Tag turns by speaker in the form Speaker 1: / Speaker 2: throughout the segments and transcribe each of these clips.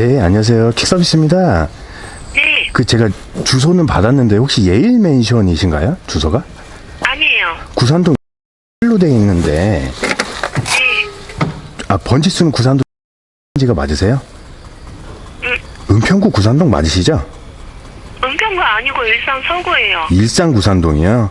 Speaker 1: 네, 안녕하세요. 킥서비스입니다.
Speaker 2: 네,
Speaker 1: 그 제가 주소는 받았는데 혹시 예일 맨션이신가요? 주소가?
Speaker 2: 아니에요.
Speaker 1: 구산동 로 되어 있는데
Speaker 2: 네,
Speaker 1: 아 번지수는 구산동 지가 맞으세요? 은평구 구산동 맞으시죠?
Speaker 2: 은평구 아니고 일산 서구예요.
Speaker 1: 일산 구산동이요.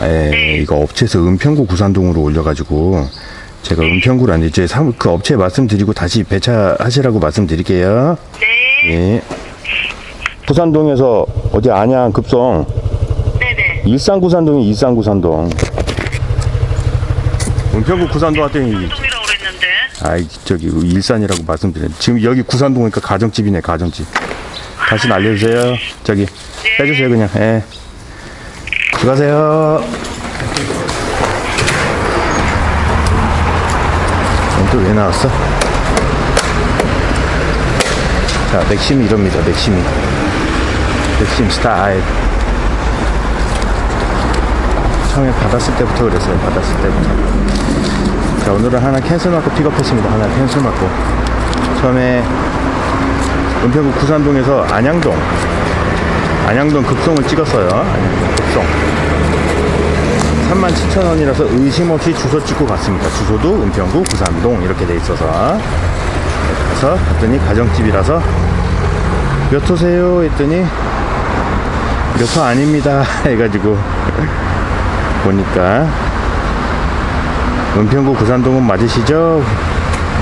Speaker 1: 에
Speaker 2: 네.
Speaker 1: 이거 업체에서 은평구 구산동으로 올려가지고 제가 은평구로 안 이제 사무 그 업체 말씀드리고 다시 배차하시라고 말씀드릴게요.
Speaker 2: 네,
Speaker 1: 예. 구산동에서 어디 안양 급성
Speaker 2: 네네.
Speaker 1: 일산 구산동이 일산 구산동. 은평구 구산동 왔더니
Speaker 2: 동이라고 그랬는데.
Speaker 1: 아이 저기 일산이라고 말씀드려요. 지금 여기 구산동이니까 가정집이네 가정집. 다시 알려주세요. 저기 빼주세요 그냥. 예. 수고하세요. 또 왜 나왔어? 자 맥심이 이럽니다. 맥심이. 맥심 스타일. 처음에 받았을 때부터 그랬어요. 받았을 때부터. 자, 오늘은 하나 캔슬 맞고 픽업했습니다. 하나 캔슬 맞고. 처음에 은평구 구산동에서 안양동, 안양동 급송을 찍었어요. 안양동 급송. 37,000원이라서 의심 없이 주소 찍고 갔습니다. 주소도 은평구 구산동 이렇게 돼 있어서. 그래서 갔더니 가정집이라서 몇 호세요? 했더니 몇 호 아닙니다. 해가지고 보니까 은평구 구산동은 맞으시죠?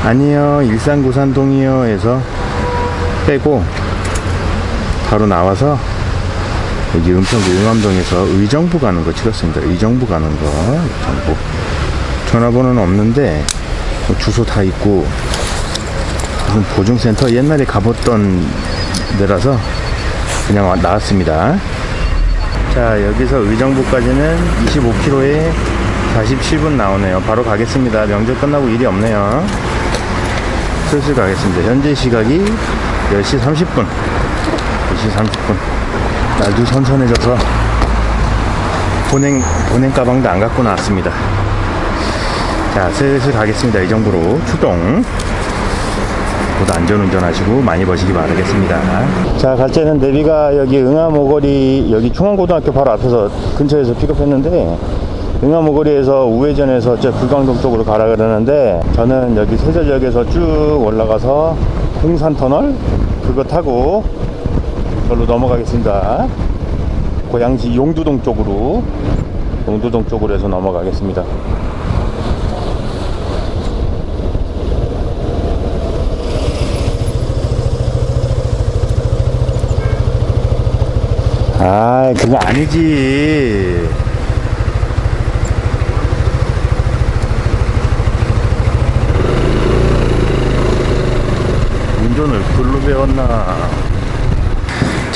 Speaker 1: 아니요, 일산 구산동이요. 해서 빼고 바로 나와서 여기 은평구 응암동에서 의정부 가는 거 찍었습니다. 의정부 가는 거, 의정부. 전화번호는 없는데 뭐 주소 다 있고 무슨 보증센터 옛날에 가봤던 데라서 그냥 와- 나왔습니다. 자 여기서 의정부까지는 25km에 47분 나오네요 바로 가겠습니다 명절 끝나고 일이 없네요 슬슬 가겠습니다 현재 시각이 10시 30분 10시 30분 날도 선선해져서 보냉 보냉 가방도 안 갖고 나왔습니다. 자 슬슬 가겠습니다. 의정부로 출동. 모두 안전운전 하시고 많이 버시기 바라겠습니다. 자, 갈 때는 내비가 여기 응암 오거리, 여기 중앙고등학교 바로 앞에서 근처에서 픽업했는데, 응암 오거리에서 우회전해서 저 불광동 쪽으로 가라 그러는데, 저는 여기 세절역에서 쭉 올라가서 홍산터널, 그거 타고, 절로 넘어가겠습니다. 고양시 용두동 쪽으로, 용두동 쪽으로 해서 넘어가겠습니다. 아, 그거 아니지. 운전을 글로 배웠나?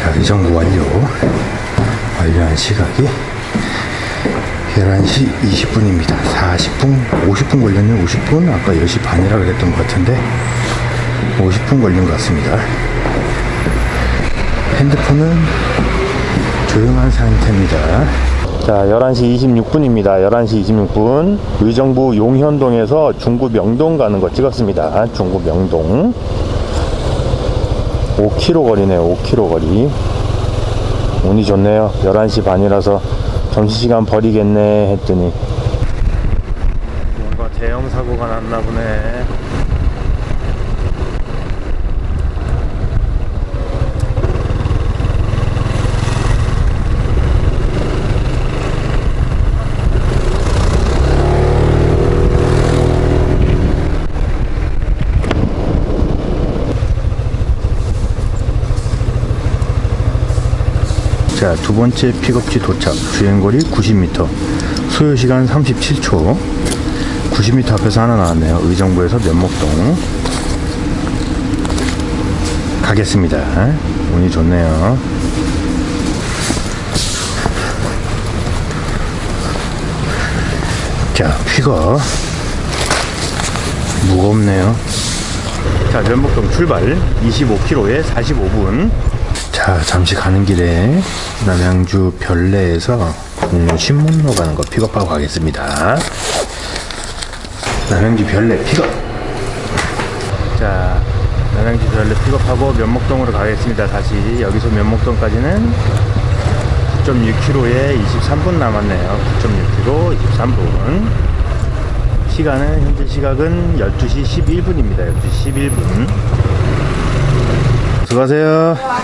Speaker 1: 자, 의정부 완료. 완료한 시각이 11시 20분입니다. 40분, 50분 걸렸네, 50분? 아까 10시 반이라 그랬던 것 같은데, 50분 걸린 것 같습니다. 핸드폰은 조용한 상태입니다. 자, 11시 26분입니다. 11시 26분. 의정부 용현동에서 중구 명동 가는 거 찍었습니다. 중구 명동. 5km 거리네요. 5km 거리. 운이 좋네요. 11시 반이라서 점심시간 버리겠네 했더니 뭔가 대형 사고가 났나 보네. 자, 두 번째 픽업지 도착. 주행거리 90m. 소요시간 37초. 90m 앞에서 하나 나왔네요. 의정부에서 면목동. 가겠습니다. 운이 좋네요. 자, 픽업. 무겁네요. 자, 면목동 출발. 25km에 45분. 자, 잠시 가는 길에 남양주 별내에서 공로 신문로 가는 거 픽업하고 가겠습니다. 남양주 별내 픽업. 자, 전양지 저혈로 픽업하고 면목동으로 가겠습니다. 다시 여기서 면목동까지는 9.6km에 23분 남았네요. 9.6km 23분. 시간은 현재 시각은 12시 11분입니다. 12시 11분. 수고하세요.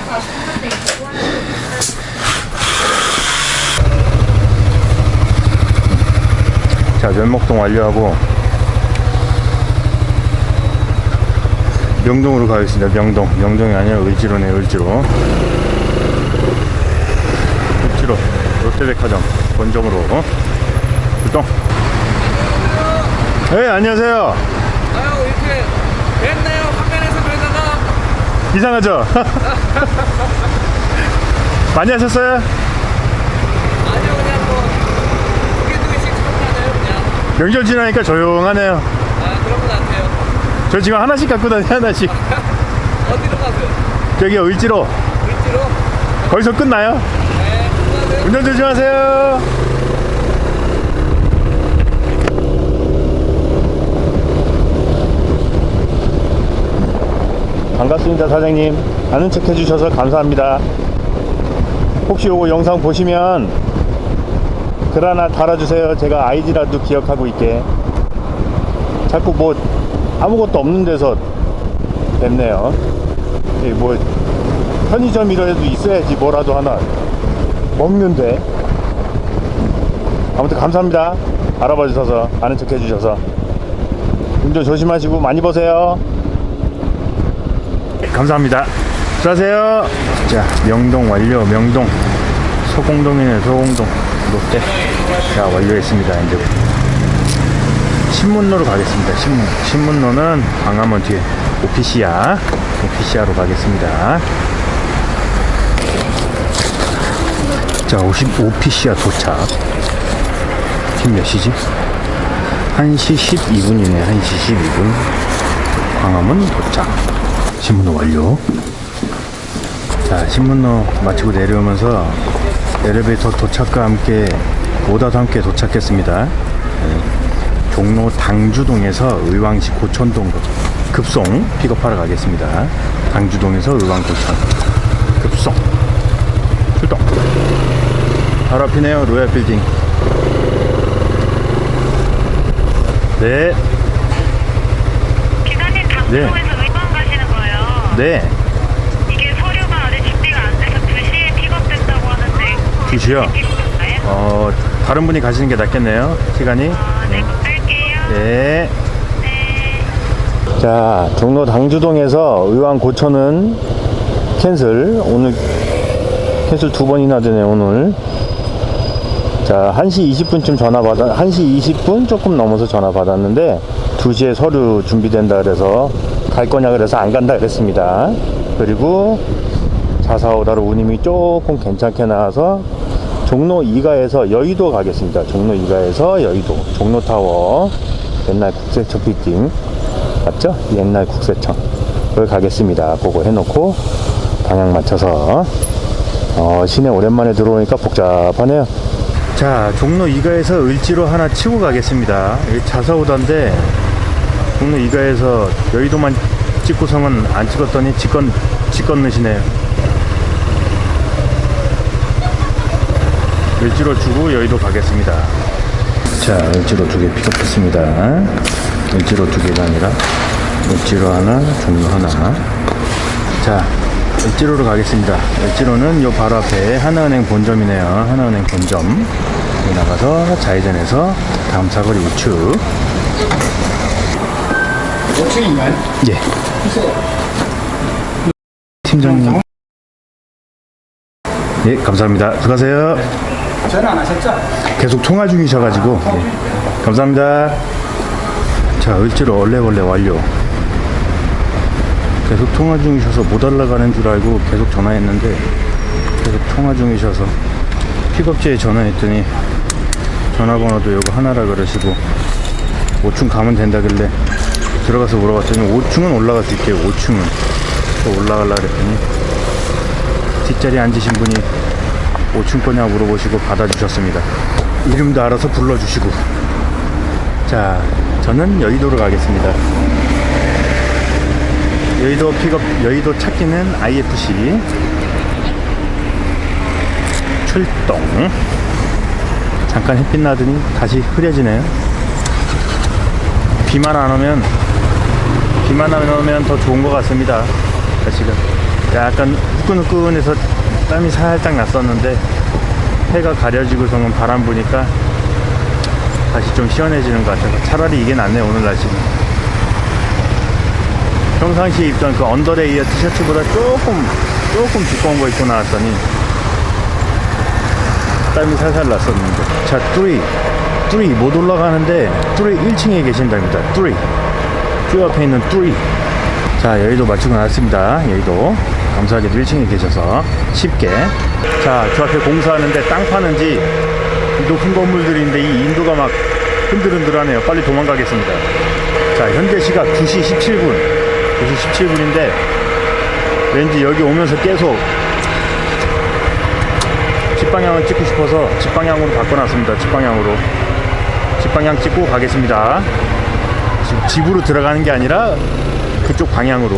Speaker 1: 자, 면목동 완료하고 명동으로 가겠습니다. 명동. 명동이 아니라 을지로네, 을지로. 을지로. 롯데백화점. 본점으로. 출동. 네, 안녕하세요.
Speaker 3: 아유 이렇게 뵙네요 화면에서 그러다가
Speaker 1: 이상하죠? 많이 하셨어요
Speaker 3: 그냥 뭐 두개 두개씩 참가하네요 그냥
Speaker 1: 명절 지나니까 조용하네요.
Speaker 3: 아 그런 건 안 돼요
Speaker 1: 저 지금 하나씩 갖고 다니 하나씩.
Speaker 3: 어디로 가세요?
Speaker 1: 저기요, 을지로.
Speaker 3: 을지로?
Speaker 1: 거기서 끝나요?
Speaker 3: 네
Speaker 1: 운전 조심하세요. 반갑습니다, 사장님. 아는 척 해주셔서 감사합니다. 혹시 요거 영상 보시면 글 하나 달아주세요. 제가 아이디라도 기억하고 있게. 자꾸 뭐 아무것도 없는 데서 뵙네요. 이뭐 편의점이라도 있어야지 뭐라도 하나 먹는데. 아무튼 감사합니다. 알아봐 주셔서 아는 척 해주셔서. 운전 조심하시고 많이 보세요. 감사합니다. 수고하세요. 자 명동 완료. 명동. 소공동이네 소공동 롯데 자 완료했습니다 이제 신문로로 가겠습니다 신문 신문로는 광화문 뒤에 오피시아 오피시아로 가겠습니다 자, 55PC야 도착. 지금 몇 시지? 1시 12분이네. 1시 12분. 광화문 도착. 신문로 완료. 자, 신문로 마치고 내려오면서 엘리베이터 도착과 함께 오다도 함께 도착했습니다. 네. 종로 당주동에서 의왕시 고천동 급송 픽업하러 가겠습니다. 당주동에서 의왕 고천 급송 출동. 바로 앞이네요 로얄 빌딩 네,
Speaker 2: 기사님 당구동에서 의왕 가시는 거예요.
Speaker 1: 네,
Speaker 2: 이게 서류가 아직 준비가 안 돼서 2시에 픽업된다고 하는데
Speaker 1: 2시요?
Speaker 2: 픽업됐나요?
Speaker 1: 어, 다른 분이 가시는 게 낫겠네요 시간이
Speaker 2: 아, 네.
Speaker 1: 네.
Speaker 2: 네.
Speaker 1: 자, 종로 당주동에서 의왕 고천은 캔슬. 오늘 캔슬 두 번이나 되네, 오늘. 자, 1시 20분쯤 전화 받아, 1시 20분 조금 넘어서 전화 받았는데, 2시에 서류 준비된다 그래서 갈 거냐 그래서 안 간다 그랬습니다. 그리고 445다로 운임이 조금 괜찮게 나와서 종로 2가에서 여의도 가겠습니다. 종로 2가에서 여의도. 종로타워. 옛날 국세청 빌딩. 맞죠? 옛날 국세청. 거기 가겠습니다. 그거 해놓고 방향 맞춰서 어, 시내 오랜만에 들어오니까 복잡하네요. 자, 종로 2가에서 을지로 하나 치고 가겠습니다. 여기 자사오다인데 종로 2가에서 여의도만 찍고서는 안 찍었더니 직건 직건 넣으시네요. 을지로 주고 여의도 가겠습니다. 자, 을지로 두 개 픽업했습니다. 을지로 두 개가 아니라 을지로 하나, 종로 하나. 자, 을지로로 가겠습니다. 을지로는 요 바로 앞에 하나은행 본점이네요. 하나은행 본점. 여기 나가서 좌회전해서 다음 사거리 우측.
Speaker 4: 5층인가요?
Speaker 1: 예. 팀장님. 예, 감사합니다. 수고하세요.
Speaker 4: 전화 안 하셨죠?
Speaker 1: 계속 통화 중이셔가지고 예. 감사합니다 자 을지로 얼레벌레 완료 계속 통화 중이셔서 못 올라가는 줄 알고 계속 전화했는데 계속 통화 중이셔서 픽업지에 전화했더니 전화번호도 요거 하나라 그러시고 5층 가면 된다길래 들어가서 물어봤더니 5층은 올라갈 수 있대요 5층은 또 올라가려 그랬더니 뒷자리에 앉으신 분이 5층 거냐 물어보시고 받아주셨습니다. 이름도 알아서 불러주시고. 자, 저는 여의도로 가겠습니다. 여의도 픽업, 여의도 찾기는 IFC. 출동. 잠깐 햇빛 나더니 다시 흐려지네요. 비만 안 오면, 비만 안 오면 더 좋은 것 같습니다. 날씨가. 약간 후끈후끈해서 땀이 살짝 났었는데, 해가 가려지고서는 바람 부니까 다시 좀 시원해지는 것 같아서 차라리 이게 낫네요, 오늘 날씨는. 평상시에 입던 그 언더레이어 티셔츠보다 조금, 조금 두꺼운 거 입고 나왔더니 땀이 살살 났었는데. 자, 뚜리. 뚜리 못 올라가는데 뚜리 1층에 계신답니다. 뚜리. 뚜리 앞에 있는 뚜리. 자, 여의도 마치고 나왔습니다. 여의도. 감사하게도 1층에 계셔서 쉽게. 자, 저 앞에 공사하는데 땅 파는지 높은 건물들인데 이 인도가 막 흔들흔들하네요. 빨리 도망가겠습니다. 자, 현재 시각 2시 17분. 2시 17분인데 왠지 여기 오면서 계속 집방향을 찍고 싶어서 집방향으로 바꿔놨습니다. 집방향으로. 집방향 찍고 가겠습니다. 지금 집으로 들어가는 게 아니라 그쪽 방향으로.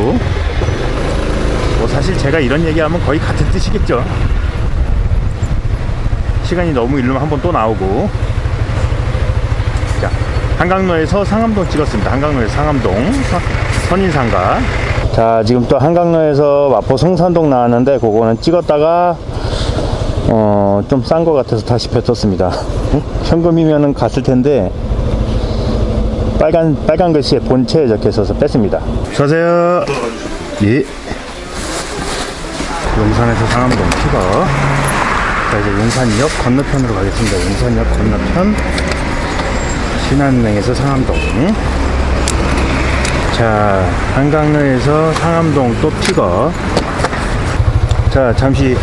Speaker 1: 뭐 사실 제가 이런 얘기하면 거의 같은 뜻이겠죠. 시간이 너무 이르면 한번 또 나오고. 자, 한강로에서 상암동 찍었습니다. 한강로에서 상암동 서- 선인상가. 자, 지금 또 한강로에서 마포 성산동 나왔는데 그거는 찍었다가 어, 좀 싼 것 같아서 다시 뱉었습니다. 현금이면은 갔을 텐데 빨간 빨간 글씨에 본체에 적혀 있어서 뺐습니다. 서세요. 예. 용산에서 상암동 픽업. 자, 이제 용산역 건너편으로 가겠습니다. 용산역 건너편. 신한은행에서 상암동. 자, 한강로에서 상암동 또 픽업. 자, 잠시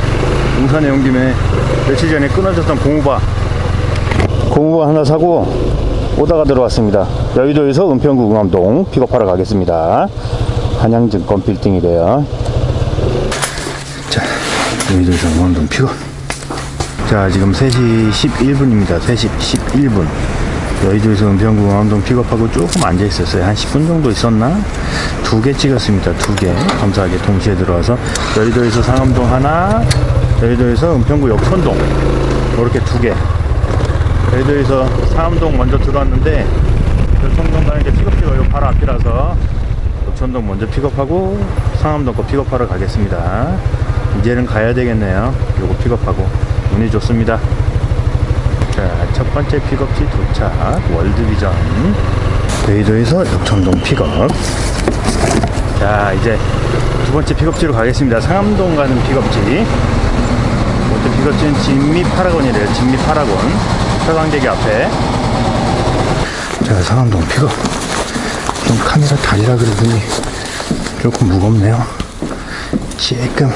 Speaker 1: 용산에 온 김에 며칠 전에 끊어졌던 고무바. 고무바 하나 사고 오다가 들어왔습니다. 여의도에서 은평구 응암동 픽업하러 가겠습니다. 한양증권 빌딩이래요. 자, 여의도에서 응암동 픽업. 자, 지금 3시 11분입니다. 3시 11분. 여의도에서 은평구 응암동 픽업하고 조금 앉아 있었어요. 한 10분 정도 있었나? 두 개 찍었습니다. 두 개. 감사하게 동시에 들어와서 여의도에서 상암동 하나, 여의도에서 은평구 역촌동. 이렇게 두 개. 여의도에서 상암동 먼저 들어왔는데 역촌동 가는 게 픽업지가 요 바로 앞이라서 역촌동 먼저 픽업하고 상암동 거 픽업하러 가겠습니다. 이제는 가야 되겠네요. 요거 픽업하고 운이 좋습니다. 자, 첫 번째 픽업지 도착. 월드비전. 여의도에서 역촌동 픽업. 자, 이제 두 번째 픽업지로 가겠습니다. 상암동 가는 픽업지. 두 번째 픽업지는 진미 파라곤이래요. 진미 파라곤. 서강대교 앞에. 자, 상암동 픽업. 좀 카메라 다리라 그러더니 조금 무겁네요. 조금.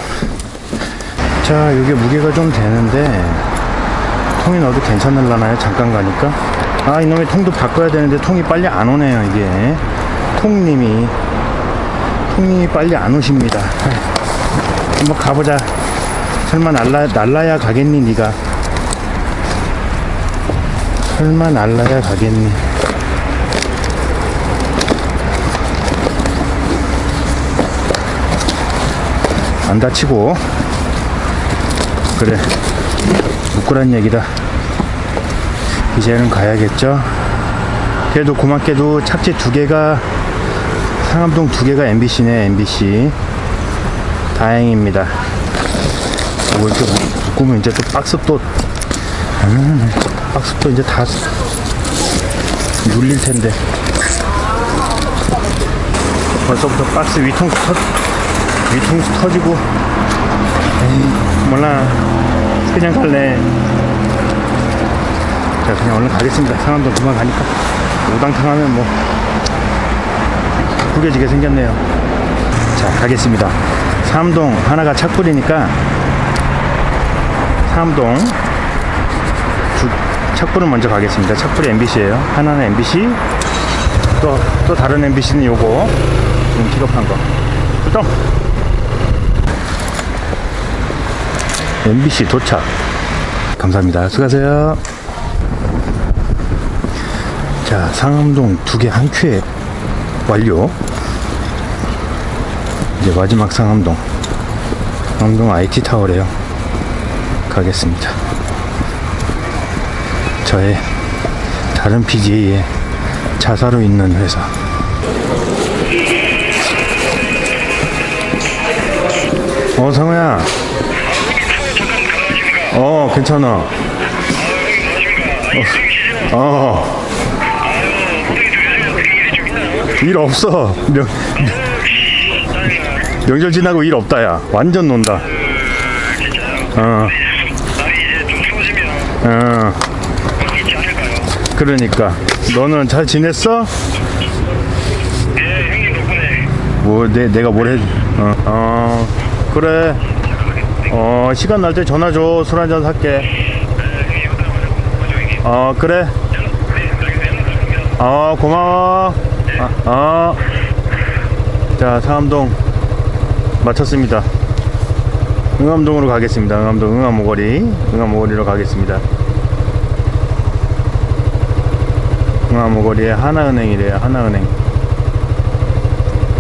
Speaker 1: 자, 이게 무게가 좀 되는데 통이 넣어도 괜찮을라나요? 잠깐 가니까. 아, 이놈의 통도 바꿔야 되는데 통이 빨리 안 오네요, 이게. 통님이. 통님이 빨리 안 오십니다. 한번 가보자. 설마 날라, 날라야 가겠니, 니가? 설마 날라야 가겠니? 안 다치고. 그래. 묵구란 얘기다. 이제는 가야겠죠. 그래도 고맙게도 착지 두 개가 상암동 두 개가 MBC네 MBC. 다행입니다. 뭐 이렇게 묶으면 이제 또 박스 또 음, 박스 또 이제 다 눌릴 텐데. 벌써부터 박스 위통수 터 위통수 터지고 에이, 몰라 그냥 갈래. 자, 그냥 얼른 가겠습니다. 상암동 그만 가니까. 우당탕 하면 뭐, 구겨지게 생겼네요. 자, 가겠습니다. 상암동 하나가 착불이니까, 상암동 두, 착불은 먼저 가겠습니다. 착불이 MBC예요 하나는 MBC, 또, 또 다른 MBC는 요거, 지금 픽업한 거. 출동! MBC 도착. 감사합니다. 수고하세요. 자, 상암동 두 개 한 큐에 완료. 이제 마지막 상암동. 상암동 IT 타워래요. 가겠습니다. 저의 다른 PGA의 자사로 있는 회사. 어, 상우야. 어, 괜찮아. 어. 어. 일 없어. 명, 명절 지나고 일 없다, 야. 완전 논다. 어. 어. 그러니까. 너는 잘 지냈어? 뭐, 내, 내가 뭘 해, 어, 어, 그래. 어, 시간 날 때 전화 줘. 술 한잔 살게. 어, 그래. 어, 고마워. 아, 어. 자, 상암동 마쳤습니다. 응암동으로 가겠습니다. 응암동 응암오거리. 응암오거리로 가겠습니다. 응암오거리에 하나은행이래요. 하나은행.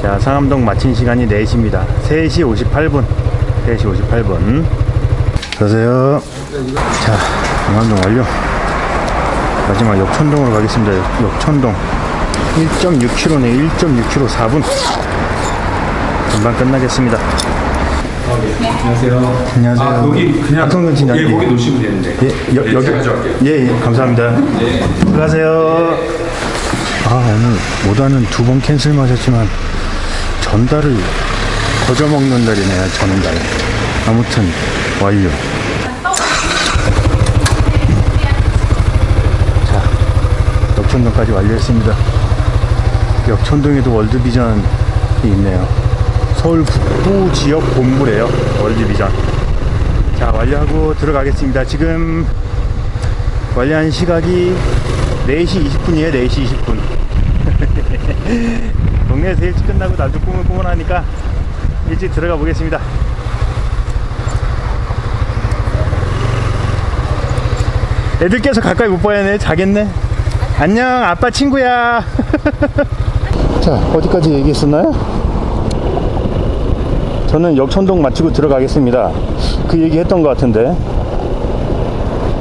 Speaker 1: 자, 상암동 마친 시간이 4시입니다. 3시 58분. 3시 58분. 가세요. 자, 응암동 완료. 마지막 역천동으로 가겠습니다. 역- 역천동. 1.6km네. 1.6km 4분. 금방 끝나겠습니다.
Speaker 5: 안녕하세요.
Speaker 1: 안녕하세요.
Speaker 5: 아, 여기 그냥. 예, 거기 놓으시면 되는데.
Speaker 1: 예, 여,
Speaker 5: 예,
Speaker 1: 여기.
Speaker 5: 가져갈게요.
Speaker 1: 예, 예, 감사합니다. 들어가세요. 아, 오늘 모다는 두 번 캔슬 마셨지만 전달을 거저 먹는 날이네요, 전달. 아무튼, 완료. 자, 역촌동까지 완료했습니다. 역촌동에도 월드비전이 있네요. 서울 북부 지역 본부래요, 월드비전. 자 완료하고 들어가겠습니다 지금 완료한 시각이 4시 20분이에요 4시 20분 동네에서 일찍 끝나고 날도 꾸물꾸물하니까 일찍 들어가 보겠습니다 애들께서 가까이 못 봐야네 자겠네 안녕 아빠 친구야 자 어디까지 얘기했었나요? 저는 역천동 마치고 들어가겠습니다. 그 얘기 했던 것 같은데.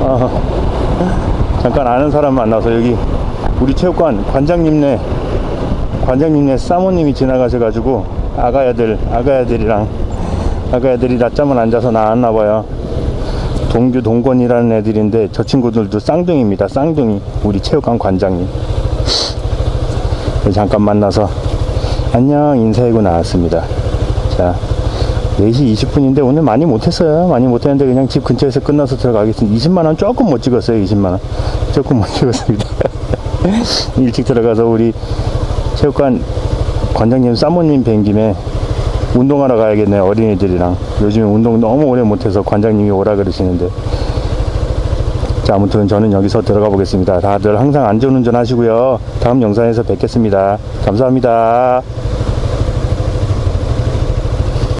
Speaker 1: 아, 잠깐 아는 사람 만나서 여기 우리 체육관 관장님네 관장님네 사모님이 지나가셔가지고 아가야들 아가야들이랑 아가야들이 낮잠을 앉아서 나왔나 봐요. 동규 동건이라는 애들인데 저 친구들도 쌍둥이입니다. 쌍둥이 우리 체육관 관장님. 그래서 잠깐 만나서 안녕 인사하고 나왔습니다. 자 4시 20분인데 오늘 많이 못했어요. 많이 못했는데 그냥 집 근처에서 끝나서 들어가겠습니다. 20만원 조금 못 찍었어요. 20만원. 조금 못 찍었습니다. 일찍 들어가서 우리 체육관 관장님 사모님 뵌 김에 운동하러 가야겠네요. 어린이들이랑. 요즘에 운동 너무 오래 못해서 관장님이 오라 그러시는데. 자, 아무튼 저는 여기서 들어가 보겠습니다. 다들 항상 안전운전 하시고요. 다음 영상에서 뵙겠습니다. 감사합니다.